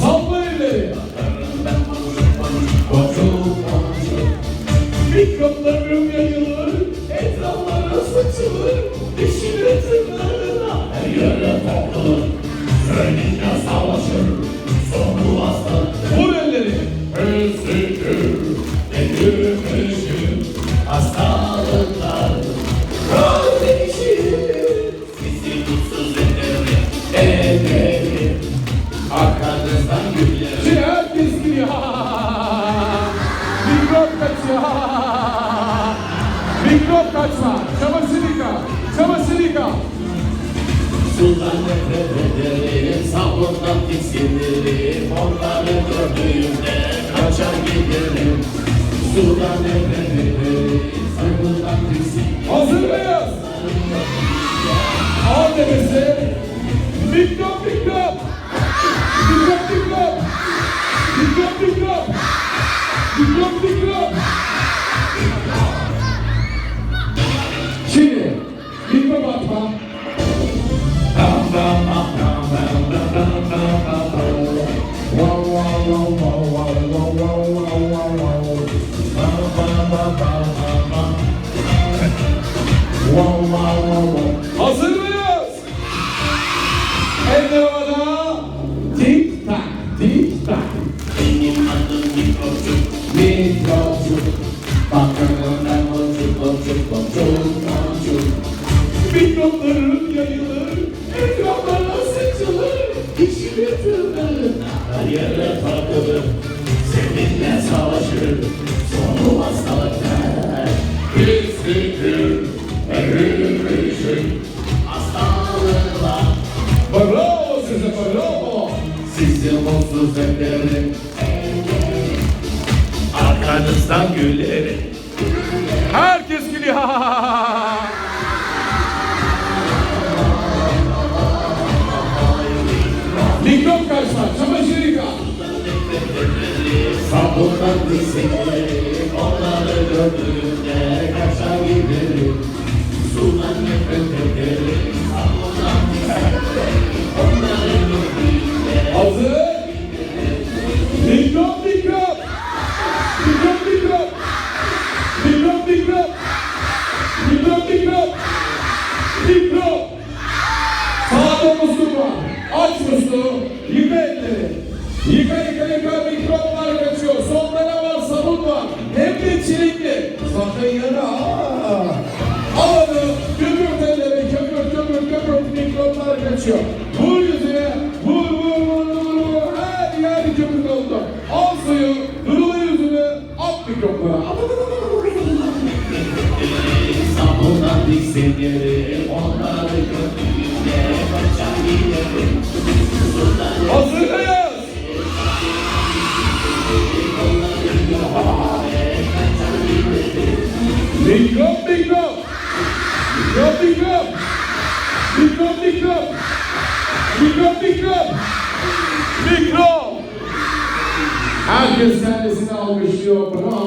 Salla elleri. Mikroplar savaşır, sonu hastalık. Vur elleri. Hüsnü ciğer dizgini Mikrop kaçıyor. Mikrop kaçma Çabasını yıka Çabasını yıka Sudan nefret ederim Sabundan tiksinirim Onları gördüğümde Hazır mıyız? Al demesi. Mikropların yayılır. Etraflara saçılır. İşi götürür Her yere takılır Seninle savaşır Sonu hastalıklar Pisliktir Ölümüşüm Hastalıklar Bravo size bravo. Sizi mutsuz ederim Arkanızdan gülerim Herkes gülüyor. Mikrop kaçma, çamaşır yıka. Sabundan tiksinirim Onları gördüğümde kaçar giderim Sudan nefret ederim çilekli. Sakın yana. Aa. Al onu. Köpürt elleri. Köpürt köpürt köpürt. Mikroplar kaçıyor. Vur yüzüne. Vur vur vur vur vur. Her yer köpük oldu. Al suyu. Durula yüzüne. At mikropları. Mikrop mikrop. Mikrop mikrop. Mikrop mikrop. Mikrop mikrop. Mikrop. Herkes kendisini alkışlıyor. Bravo,